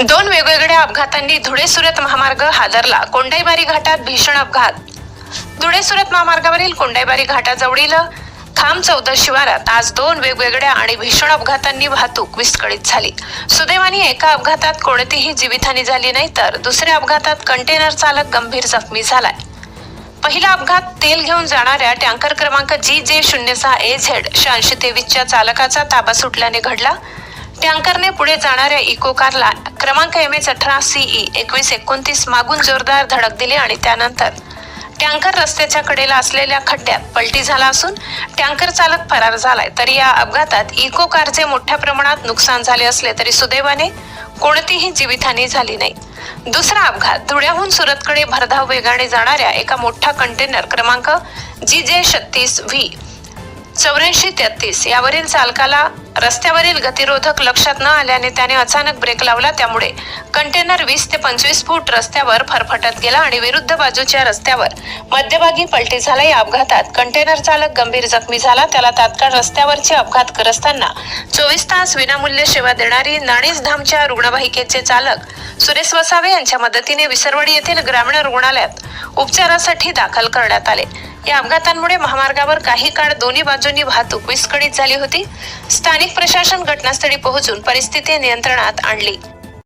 दोन वेगवेगळ्या अपघातांनी धुळे सुरत महामार्ग हादरला. कोंडाईबारी घाटात भीषण अपघात. धुळे सुरत महामार्गावरील कोंडाईबारी घाटाजवळील खाम चौदा शिवारात आज दोन वेगवेगळ्या आणि भीषण अपघातांनी वाहतूक विस्कळीत झाली. सुदैवाने एका अपघातात कोणतीही जीवितहानी झाली नाही तर दुसऱ्या अपघातात कंटेनर चालक गंभीर जखमी झालाय. पहिला अपघात तेल घेऊन जाणाऱ्या टँकर क्रमांक जी जे शून्य सहा ए झेड शहाऐंशी तेवीसच्या चालकाचा ताबा सुटल्याने घडला. टँकरने पुढे जाणाऱ्या इको कारला क्रमांक एम एच अठरा सीई एकवीस एकोणतीस मागून जोरदार धडक दिली आणि त्यानंतर टँकर रस्त्याच्या कडेला असलेल्या खड्ड्यात पलटी झाला असून टँकर चालक फरार झालाय. तरी या अपघातात इको कारचे मोठ्या प्रमाणात नुकसान झाले असले तरी सुदैवाने कोणतीही जीवितहानी झाली नाही. दुसरा अपघात धुळ्याहून सुरतकडे भरधाव वेगाने जाणाऱ्या एका मोठा कंटेनर क्रमांक जी जे छत्तीस व्ही चौऱ्याऐंशी तेहतीस यावरील चालकाला रस्त्यावरील गतिरोधक लक्षात न आल्याने त्याने अचानक ब्रेक लावला. त्यामुळे कंटेनर वीस ते पंचवीस फूट रस्त्यावर फरफटत गेला आणि विरुद्ध बाजूच्या रस्त्यावर मध्यभागी पलटी झाला या अपघातात कंटेनर चालक गंभीर जखमी झाला. त्याला तात्काळ रस्त्यावरचे अपघात ग्रस्तांना चोवीस तास विनामूल्य सेवा देणारी नाणीज धामच्या रुग्णवाहिकेचे चालक सुरेश वसावे यांच्या मदतीने विसरवडी येथील ग्रामीण रुग्णालयात उपचारासाठी दाखल करण्यात आले. या अपघातांमुळे महामार्गावर काही काळ दोन्ही बाजूंनी वाहतूक विस्कळीत झाली होती. स्थानिक प्रशासन घटनास्थळी पोहोचून परिस्थिती नियंत्रणात आणली.